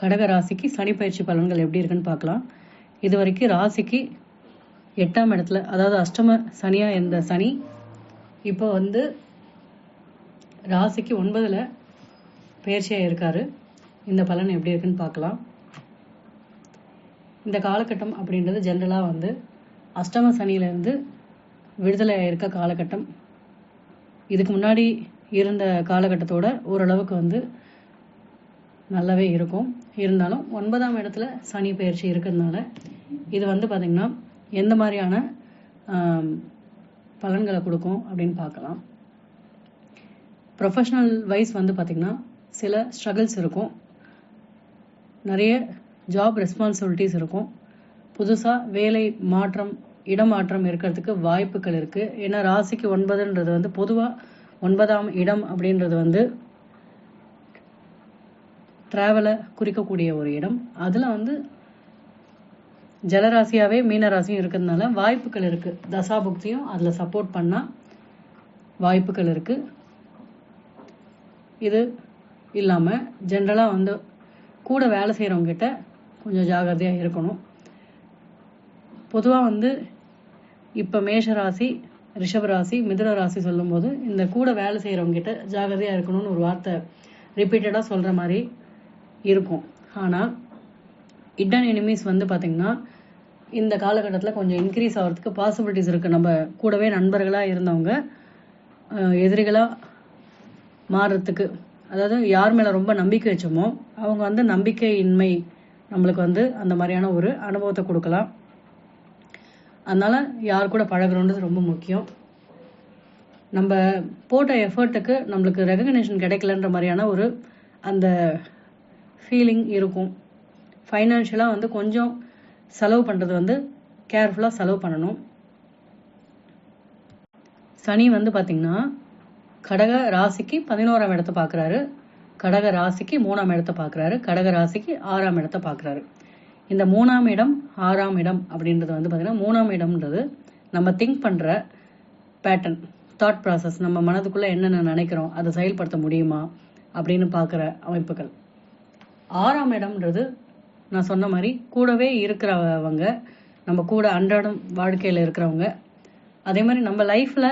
கடக ராசிக்கு சனி பயிற்சி பலன்கள் எப்படி இருக்குன்னு பார்க்கலாம். இது வரைக்கும் ராசிக்கு எட்டாம் இடத்துல அதாவது அஷ்டம சனியாக இருந்த சனி இப்போ வந்து ராசிக்கு ஒன்பதில் பயிற்சியாக இருக்காரு. இந்த பலன் எப்படி இருக்குன்னு பார்க்கலாம். இந்த காலகட்டம் அப்படின்றது ஜென்ரலாக வந்து அஷ்டம சனியிலேருந்து விடுதலை இருக்க காலகட்டம். இதுக்கு முன்னாடி இருந்த காலகட்டத்தோட ஓரளவுக்கு வந்து நல்லாவே இருக்கும். இருந்தாலும் ஒன்பதாம் இடத்துல சனி பயிற்சி இருக்கிறதுனால இது வந்து பார்த்திங்கன்னா எந்த மாதிரியான பலன்களை கொடுக்கும் அப்படின்னு பார்க்கலாம். ப்ரொஃபஷ்னல் வைஸ் வந்து பார்த்திங்கன்னா சில ஸ்ட்ரகிள்ஸ் இருக்கும். நிறைய ஜாப் ரெஸ்பான்சிபிலிட்டிஸ் இருக்கும். புதுசாக வேலை மாற்றம் இடமாற்றம் இருக்கிறதுக்கு வாய்ப்புகள் இருக்குது ஏன்னா ராசிக்கு ஒன்பதுன்றது வந்து பொதுவாக ஒன்பதாம் இடம் அப்படின்றது வந்து ட்ராவலை குறிக்கக்கூடிய ஒரு இடம். அதில் வந்து ஜலராசியாகவே மீனராசியும் இருக்கிறதுனால வாய்ப்புகள் இருக்குது தசாபுக்தியும் அதில் சப்போர்ட் பண்ணால் வாய்ப்புகள் இருக்குது இது இல்லாமல் ஜென்ரலாக வந்து கூட வேலை செய்கிறவங்ககிட்ட கொஞ்சம் ஜாகிரதையாக இருக்கணும். பொதுவாக வந்து இப்போ மேஷ ராசி ராசி மிதுன ராசி சொல்லும்போது இந்த கூட வேலை செய்கிறவங்ககிட்ட ஜாகிரதையாக இருக்கணும்னு ஒரு வார்த்தை ரிப்பீட்டடாக சொல்கிற மாதிரி இருக்கும். ஆனால் இட்டன் எனிமீஸ் வந்து பார்த்திங்கன்னா இந்த காலகட்டத்தில் கொஞ்சம் இன்க்ரீஸ் ஆகிறதுக்கு பாசிபிலிட்டிஸ் இருக்குது நம்ம கூடவே நண்பர்களாக இருந்தவங்க எதிரிகளாக மாறுறதுக்கு. அதாவது யார் மேலே ரொம்ப நம்பிக்கை வச்சோமோ அவங்க வந்து நம்பிக்கையின்மை நம்மளுக்கு வந்து அந்த மாதிரியான ஒரு அனுபவத்தை கொடுக்கலாம். அதனால் யார் கூட பழகிறோன்றது ரொம்ப முக்கியம். நம்ம போட்ட எஃபர்ட்டுக்கு நம்மளுக்கு ரெகக்னேஷன் கிடைக்கலன்ற மாதிரியான ஒரு அந்த ஃபீலிங் இருக்கும். ஃபைனான்ஷியலாக வந்து கொஞ்சம் செலவு பண்ணுறது வந்து கேர்ஃபுல்லாக செலவு பண்ணணும். சனி வந்து பார்த்திங்கன்னா கடக ராசிக்கு பதினோராம் இடத்தை பார்க்குறாரு கடக ராசிக்கு மூணாம் இடத்தை பார்க்குறாரு கடக ராசிக்கு ஆறாம் இடத்தை பார்க்குறாரு இந்த மூணாம் இடம் ஆறாம் இடம் அப்படின்றது வந்து பார்த்திங்கன்னா மூணாம் இடம்ன்றது நம்ம திங்க் பண்ணுற பேட்டர்ன் தாட் ப்ராசஸ் நம்ம மனதுக்குள்ளே என்னென்ன நினைக்கிறோம் அதை செயல்படுத்த முடியுமா அப்படின்னு பார்க்குற அமைப்புகள். ஆறாம் இடம்ன்றது நான் சொன்ன மாதிரி கூடவே இருக்கிறவங்க நம்ம கூட அன்றாடம் வாழ்க்கையில் இருக்கிறவங்க அதே மாதிரி நம்ம லைஃப்பில்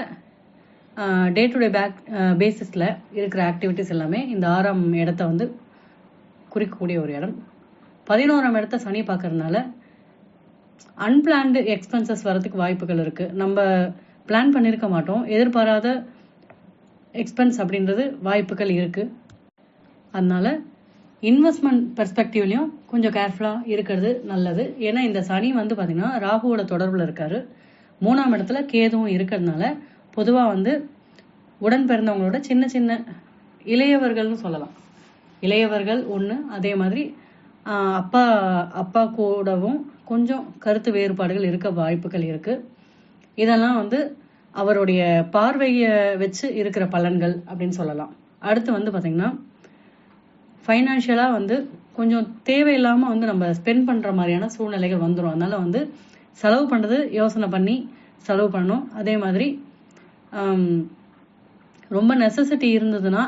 டே டு டே பேக் பேசிஸில் இருக்கிற ஆக்டிவிட்டிஸ் எல்லாமே இந்த ஆறாம் இடத்த வந்து குறிக்கக்கூடிய ஒரு இடம். பதினோராம் இடத்த சனி பார்க்கறதுனால அன்பிளான்டு எக்ஸ்பென்சஸ் வரதுக்கு வாய்ப்புகள் இருக்குது நம்ம பிளான் பண்ணியிருக்க மாட்டோம். எதிர்பாராத எக்ஸ்பென்ஸ் அப்படின்றது வாய்ப்புகள் இருக்குது அதனால இன்வெஸ்ட்மெண்ட் பெர்ஸ்பெக்டிவ்லையும் கொஞ்சம் கேர்ஃபுல்லாக இருக்கிறது நல்லது. ஏன்னா இந்த சனி வந்து பார்த்திங்கன்னா ராகுவோட தொடர்பில் இருக்காரு. மூணாம் இடத்துல கேதுவும் இருக்கிறதுனால பொதுவாக வந்து உடன் பிறந்தவங்களோட சின்ன சின்ன இளையவர்கள்னு சொல்லலாம். இளையவர்கள் ஒன்று அதே மாதிரி அப்பா அப்பா கூடவும் கொஞ்சம் கருத்து வேறுபாடுகள் இருக்க வாய்ப்புகள் இருக்குது இதெல்லாம் வந்து அவருடைய பார்வையை வச்சு இருக்கிற பலன்கள் அப்படின்னு சொல்லலாம். அடுத்து வந்து பார்த்திங்கன்னா ஃபைனான்ஷியலாக வந்து கொஞ்சம் தேவையில்லாமல் வந்து நம்ம ஸ்பெண்ட் பண்ணுற மாதிரியான சூழ்நிலைகள் வந்துடும் அதனால் வந்து செலவு பண்ணுறது யோசனை பண்ணி செலவு பண்ணணும். அதே மாதிரி ரொம்ப நெசசிட்டி இருந்ததுன்னா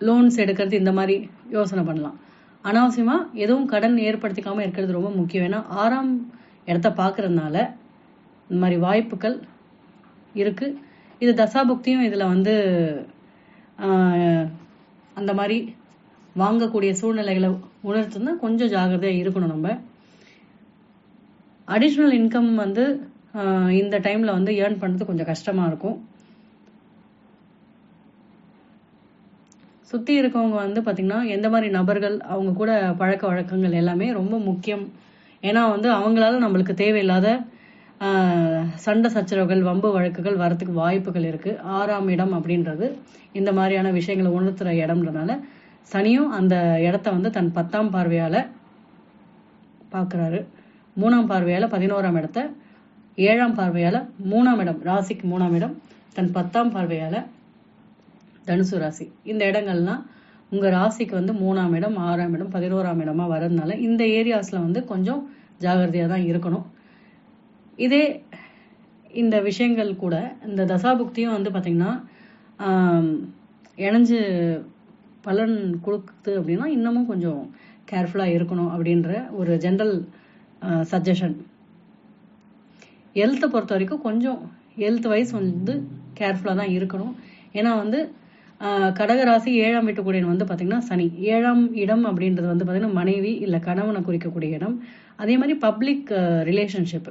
லோன்ஸ் எடுக்கிறது இந்த மாதிரி யோசனை பண்ணலாம். அனாவசியமாக எதுவும் கடன் ஏற்படுத்திக்காமல் இருக்கிறது ரொம்ப முக்கியம். ஏன்னா ஆறாம் இடத்த பார்க்குறதுனால இந்த மாதிரி வாய்ப்புகள் இருக்குது இது தசாபுக்தியும் இதில் வந்து அந்த மாதிரி வாங்கக்கூடிய சூழ்நிலைகளை உணர்த்துனா கொஞ்சம் ஜாகிரதையாக இருக்கணும் நம்ம. அடிஷ்னல் இன்கம் வந்து இந்த டைமில் வந்து ஏர்ன் பண்ணுறது கொஞ்சம் கஷ்டமாக இருக்கும். சுற்றி இருக்கவங்க வந்து பார்த்திங்கன்னா எந்த மாதிரி நபர்கள் அவங்க கூட பழக்க வழக்கங்கள் எல்லாமே ரொம்ப முக்கியம். ஏன்னா வந்து அவங்களால நம்மளுக்கு தேவையில்லாத சண்டை சச்சரவுகள் வம்பு வழக்குகள் வரத்துக்கு வாய்ப்புகள் இருக்குது ஆறாம் இடம் அப்படின்றது இந்த மாதிரியான விஷயங்களை உணர்த்துற இடம்ன்றனால சனியும் அந்த இடத்த வந்து தன் பத்தாம் பார்வையால் பார்க்குறாரு. மூணாம் பார்வையால் பதினோராம் இடத்த ஏழாம் பார்வையால் மூணாம் இடம் ராசிக்கு மூணாம் இடம் தன் பத்தாம் பார்வையால் தனுசு ராசி. இந்த இடங்கள்லாம் உங்கள் ராசிக்கு வந்து மூணாம் இடம் ஆறாம் இடம் பதினோராம் இடமா வரதுனால இந்த ஏரியாஸில் வந்து கொஞ்சம் ஜாகிரதையாக தான் இருக்கணும். இதே இந்த விஷயங்கள் கூட இந்த தசாபுக்தியும் வந்து பார்த்திங்கன்னா இணைஞ்சு பலன் கொடுக்குது அப்படின்னா இன்னமும் கொஞ்சம் கேர்ஃபுல்லாக இருக்கணும் அப்படின்ற ஒரு ஜென்ரல் சஜஷன் ஹெல்த்தை பொறுத்த வரைக்கும் கொஞ்சம் ஹெல்த் வைஸ் வந்து கேர்ஃபுல்லாக தான் இருக்கணும். ஏன்னா வந்து கடகராசி ஏழாம் வீட்டுக்குடியன் வந்து பார்த்தீங்கன்னா சனி. ஏழாம் இடம் அப்படின்றது வந்து பார்த்தீங்கன்னா மனைவி இல்லை கணவனை குறிக்கக்கூடிய இடம். அதே மாதிரி பப்ளிக் ரிலேஷன்ஷிப்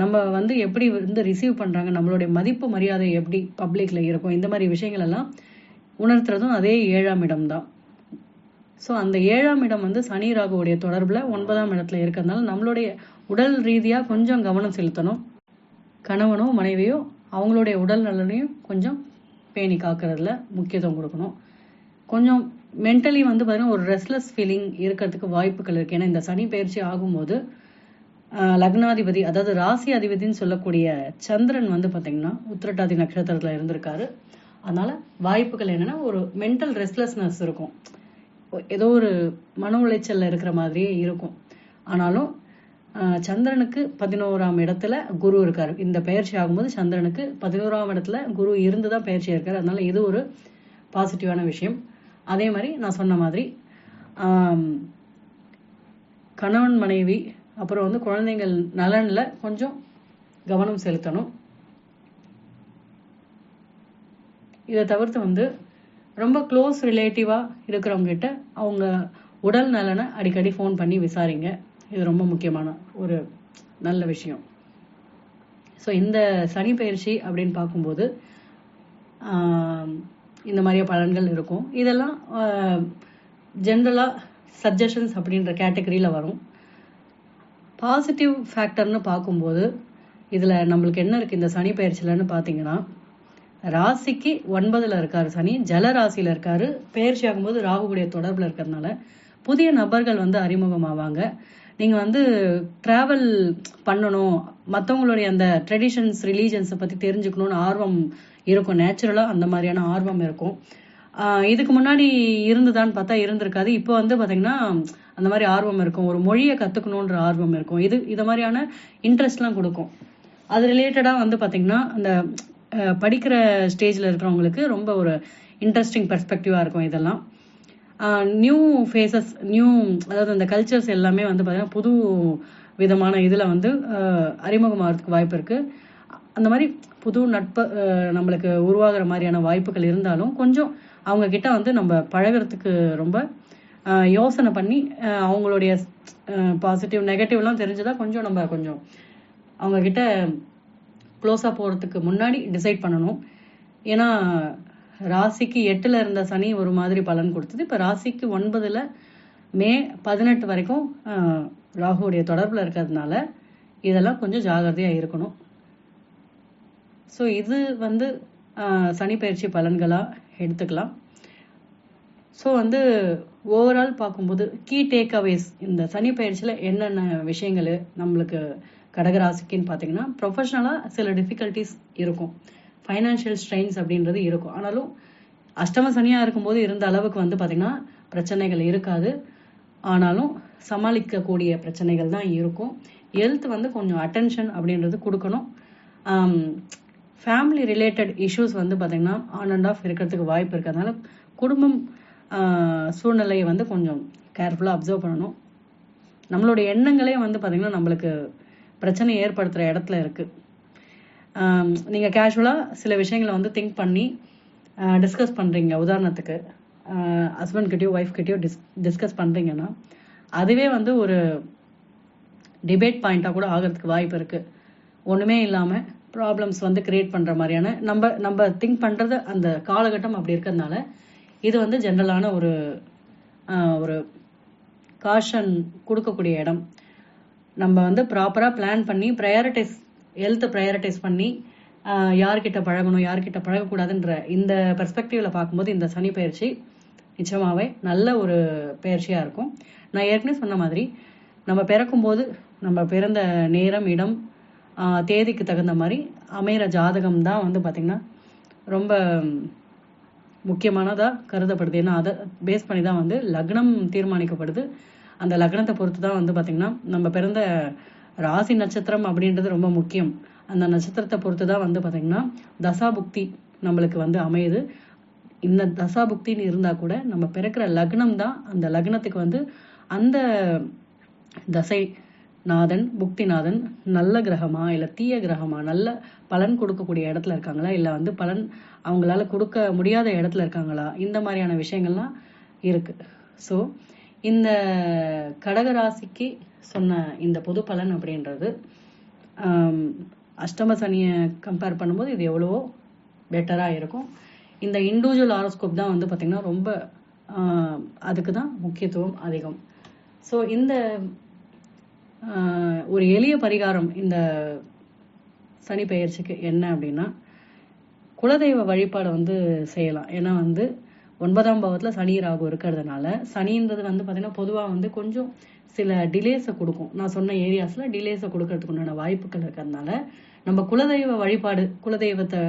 நம்ம வந்து எப்படி வந்து ரிசீவ் பண்ணுறாங்க நம்மளுடைய மதிப்பு மரியாதை எப்படி பப்ளிக்கில் இருக்கும் இந்த மாதிரி விஷயங்கள் எல்லாம் உணர்த்துறதும் அதே ஏழாம் இடம் தான். ஸோ அந்த ஏழாம் இடம் வந்து சனி ராகுவுடைய தொடர்பில் ஒன்பதாம் இடத்துல இருக்கிறதுனால நம்மளுடைய உடல் ரீதியாக கொஞ்சம் கவனம் செலுத்தணும். கணவனோ மனைவியோ அவங்களுடைய உடல் நலனையும் கொஞ்சம் பேணி காக்கிறதுல முக்கியத்துவம் கொடுக்கணும். கொஞ்சம் மென்டலி வந்து பார்த்தீங்கன்னா ஒரு ரெஸ்ட்லெஸ் ஃபீலிங் இருக்கிறதுக்கு வாய்ப்புகள் இருக்குது ஏன்னா இந்த சனி பயிற்சி ஆகும்போது லக்னாதிபதி அதாவது ராசி அதிபதின்னு சொல்லக்கூடிய சந்திரன் வந்து பார்த்தீங்கன்னா உத்திரட்டாதி நட்சத்திரத்தில் இருந்திருக்காரு. அதனால வாய்ப்புகள் என்னென்னா ஒரு மென்டல் ரெஸ்ட்லெஸ்னஸ் இருக்கும். ஏதோ ஒரு மன உளைச்சலில் இருக்கிற மாதிரியே இருக்கும். ஆனாலும் சந்திரனுக்கு பதினோராம் இடத்துல குரு இருக்கார். இந்த பயிற்சி ஆகும்போது சந்திரனுக்கு பதினோராம் இடத்துல குரு இருந்து தான் பயிற்சி இருக்கார் அதனால இது ஒரு பாசிட்டிவான விஷயம். அதே மாதிரி நான் சொன்ன மாதிரி கணவன் மனைவி அப்புறம் வந்து குழந்தைகள் நலன்ல கொஞ்சம் கவனம் செலுத்தணும். இதை தவிர்த்து வந்து ரொம்ப க்ளோஸ் ரிலேட்டிவா இருக்கிறவங்க கிட்ட அவங்க உடல் நலனை அடிக்கடி ஃபோன் பண்ணி விசாரிங்க. இது ரொம்ப முக்கியமான ஒரு நல்ல விஷயம். ஸோ இந்த சனி பயிற்சி அப்படின்னு பார்க்கும்போது இந்த மாதிரியே பலன்கள் இருக்கும். இதெல்லாம் ஜென்ரலாக சஜஷன்ஸ் அப்படின்ற கேட்டகரியில் வரும். பாசிட்டிவ் ஃபேக்டர்னு பார்க்கும்போது இதில் நம்மளுக்கு என்ன இருக்குது இந்த சனி பயிற்சியிலன்னு பார்த்தீங்கன்னா ராசிக்கு ஒன்பதில் இருக்கார் சனி ஜல ராசியில் இருக்கார். பயிற்சி ஆகும்போது ராகுவுடைய தொடர்பில் இருக்கிறதுனால புதிய நபர்கள் வந்து அறிமுகமாவாங்க. நீங்கள் வந்து ட்ராவல் பண்ணணும். மற்றவங்களுடைய அந்த ட்ரெடிஷன்ஸ் ரிலீஜன்ஸை பற்றி தெரிஞ்சுக்கணும்னு ஆர்வம் இருக்கும். நேச்சுரலாக அந்த மாதிரியான ஆர்வம் இருக்கும். இதுக்கு முன்னாடி இருந்துதான்னு பார்த்தா இருந்திருக்காது. இப்போ வந்து பார்த்தீங்கன்னா அந்த மாதிரி ஆர்வம் இருக்கும். ஒரு மொழியை கற்றுக்கணுன்ற ஆர்வம் இருக்கும். இது இதை மாதிரியான இன்ட்ரெஸ்ட்லாம் கொடுக்கும். அது ரிலேட்டடாக வந்து பார்த்தீங்கன்னா அந்த படிக்கிற ஸ்டேஜில் இருக்கிறவங்களுக்கு ரொம்ப ஒரு இன்ட்ரெஸ்டிங் பெர்ஸ்பெக்டிவாக இருக்கும் இதெல்லாம். நியூ ஃபேஸஸ் நியூ அதாவது அந்த கல்ச்சர்ஸ் எல்லாமே வந்து பார்த்தீங்கன்னா புது விதமான இதில் வந்து அஹ், அறிமுகமாகறதுக்கு வாய்ப்பு இருக்குது அந்த மாதிரி புது நட்பு நம்மளுக்கு உருவாகிற மாதிரியான வாய்ப்புகள் இருந்தாலும் கொஞ்சம் அவங்க கிட்ட வந்து நம்ம பழகுறதுக்கு ரொம்ப யோசனை பண்ணி அவங்களுடைய பாசிட்டிவ் நெகட்டிவ்லாம் தெரிஞ்சதா கொஞ்சம் நம்ம கொஞ்சம் அவங்க கிட்ட க்ளோஸாக போகிறதுக்கு முன்னாடி டிசைட் பண்ணணும். ஏன்னா ராசிக்கு எட்டில் இருந்த சனி ஒரு மாதிரி பலன் கொடுத்தது. இப்போ ராசிக்கு ஒன்பதில் மே பதினெட்டு வரைக்கும் ராகுவுடைய தொடர்பில் இருக்கிறதுனால இதெல்லாம் கொஞ்சம் ஜாகிரதையாக இருக்கணும். ஸோ இது வந்து சனி பயிற்சி பலன்களாக எடுத்துக்கலாம். ஸோ வந்து ஓவரால் பார்க்கும்போது கீ டேக் அவேஸ் இந்த சனி பயிற்சியில் என்னென்ன விஷயங்கள் நம்மளுக்கு கடகராசிக்குன்னு பார்த்தீங்கன்னா ப்ரொஃபஷனலாக சில டிஃபிகல்ட்டிஸ் இருக்கும். ஃபைனான்ஷியல் ஸ்ட்ரெயின்ஸ் அப்படின்றது இருக்கும். ஆனாலும் அஷ்டம சனியாக இருக்கும்போது இருந்த அளவுக்கு வந்து பார்த்தீங்கன்னா பிரச்சனைகள் இருக்காது. ஆனாலும் சமாளிக்கக்கூடிய பிரச்சனைகள் தான் இருக்கும். ஹெல்த் வந்து கொஞ்சம் அட்டென்ஷன் அப்படின்றது கொடுக்கணும். ஃபேமிலி ரிலேட்டட் இஷ்யூஸ் வந்து பார்த்தீங்கன்னா ஆன் அண்ட் ஆஃப் இருக்கிறதுக்கு வாய்ப்பு இருக்கிறதுனால குடும்பம் சூழ்நிலையை வந்து கொஞ்சம் கேர்ஃபுல்லாக அப்சர்வ் பண்ணணும். நம்மளுடைய எண்ணங்களே வந்து பார்த்தீங்கன்னா நம்மளுக்கு பிரச்சனை ஏற்படுத்துகிற இடத்துல இருக்குது நீங்கள் கேஷுவலாக சில விஷயங்களை வந்து திங்க் பண்ணி டிஸ்கஸ் பண்ணுறீங்க உதாரணத்துக்கு ஹஸ்பண்ட் ஒய்ஃப்கிட்டயோ ஒய்ஃப் டிஸ் டிஸ்கஸ் பண்ணுறீங்கன்னா அதுவே வந்து ஒரு டிபேட் பாயிண்ட்டாக கூட ஆகிறதுக்கு வாய்ப்பு இருக்குது ஒன்றுமே இல்லாமல் ப்ராப்ளம்ஸ் வந்து கிரியேட் பண்ணுற மாதிரியான நம்ம நம்ம திங்க் பண்ணுறது அந்த காலகட்டம் அப்படி இருக்கிறதுனால இது வந்து ஜென்ரலான ஒரு ஒரு காஷன் கொடுக்கக்கூடிய இடம். நம்ம வந்து ப்ராப்பராக பிளான் பண்ணி ப்ரையாரிட்டைஸ் ஹெல்த்தை ப்ரையாரிட்டைஸ் பண்ணி யார்கிட்ட பழகணும் யார்கிட்ட பழகக்கூடாதுன்ற இந்த பெர்ஸ்பெக்டிவ்ல பார்க்கும்போது இந்த சனி பயிற்சி நிச்சயமாகவே நல்ல ஒரு பயிற்சியாக இருக்கும். நான் ஏற்கனவே சொன்ன மாதிரி நம்ம பிறக்கும்போது நம்ம பிறந்த நேரம் இடம் தேதிக்கு தகுந்த மாதிரி அமையிற ஜாதகம் தான் வந்து பார்த்திங்கன்னா ரொம்ப முக்கியமானதாக கருதப்படுது. ஏன்னா அதை பேஸ் பண்ணி தான் வந்து லக்னம் தீர்மானிக்கப்படுது. அந்த லக்னத்தை பொறுத்து தான் வந்து பார்த்திங்கன்னா நம்ம பிறந்த ராசி நட்சத்திரம் அப்படின்றது ரொம்ப முக்கியம். அந்த நட்சத்திரத்தை பொறுத்து தான் வந்து பார்த்திங்கன்னா தசாபுக்தி நம்மளுக்கு வந்து அமையுது. இந்த தசாபுக்தின்னு இருந்தால் கூட நம்ம பிறக்கிற லக்னம் தான் அந்த லக்னத்துக்கு வந்து அந்த தசை நாதன் புக்திநாதன் நல்ல கிரகமா இல்லை தீய கிரகமா? நல்ல பலன் கொடுக்கக்கூடிய இடத்துல இருக்காங்களா? இல்லை வந்து பலன் அவங்களால கொடுக்க முடியாத இடத்துல இருக்காங்களா? இந்த மாதிரியான விஷயங்கள்லாம் இருக்கு. ஸோ இந்த கடகராசிக்கு சொன்ன இந்த பொது பலன் அப்படின்றது அஷ்டம சனியை கம்பேர் பண்ணும்போது இது எவ்வளவோ பெட்டராக இருக்கும். இந்த இண்டிவிஜுவல் ஆரோஸ்கோப் தான் வந்து பார்த்திங்கன்னா ரொம்ப அதுக்கு தான் முக்கியத்துவம் அதிகம். ஸோ இந்த ஒரு எளிய பரிகாரம் இந்த சனி பெயர்ச்சிக்கு என்ன அப்படின்னா குலதெய்வ வழிபாடு வந்து செய்யலாம். ஏன்னா வந்து ஒன்பதாம் பாவத்தில் சனி ராகு இருக்கிறதுனால சனின்றது வந்து பார்த்தீங்கன்னா பொதுவாக வந்து கொஞ்சம் சில டிலேஸை கொடுக்கும். நான் சொன்ன ஏரியாஸில் டிலேஸை கொடுக்கறதுக்கு உண்டான வாய்ப்புகள் இருக்கிறதுனால நம்ம குலதெய்வ வழிபாடு குலதெய்வத்தை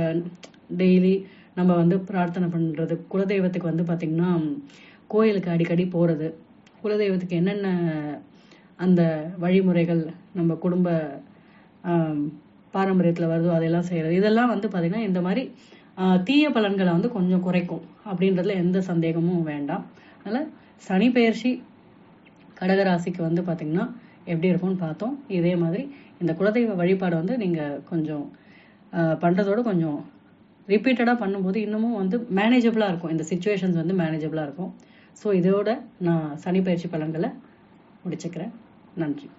டெய்லி நம்ம வந்து பிரார்த்தனை பண்ணுறது குலதெய்வத்துக்கு வந்து பார்த்திங்கன்னா கோயிலுக்கு அடிக்கடி போகிறது குலதெய்வத்துக்கு என்னென்ன அந்த வழிமுறைகள் நம்ம குடும்ப பாரம்பரியத்தில் வருதோ அதெல்லாம் செய்கிறது இதெல்லாம் வந்து பார்த்திங்கன்னா இந்த மாதிரி தீய பலன்களை வந்து கொஞ்சம் குறைக்கும் அப்படின்றதுல எந்த சந்தேகமும் வேண்டாம். அதனால் சனி பெயர்ச்சி கடகராசிக்கு வந்து பார்த்திங்கன்னா எப்படி இருக்கும்னு பார்த்தோம். இதே மாதிரி இந்த குலதெய்வ வழிபாடு வந்து நீங்கள் கொஞ்சம் பண்ணுறதோட கொஞ்சம் ரிப்பீட்டடாக பண்ணும்போது இன்னமும் வந்து மேனேஜபிளாக இருக்கும். இந்த சுச்சுவேஷன்ஸ் வந்து மேனேஜபிளாக இருக்கும். ஸோ இதோட நான் சனி பயிற்சி பலன்களை முடிச்சுக்கிறேன். نمکین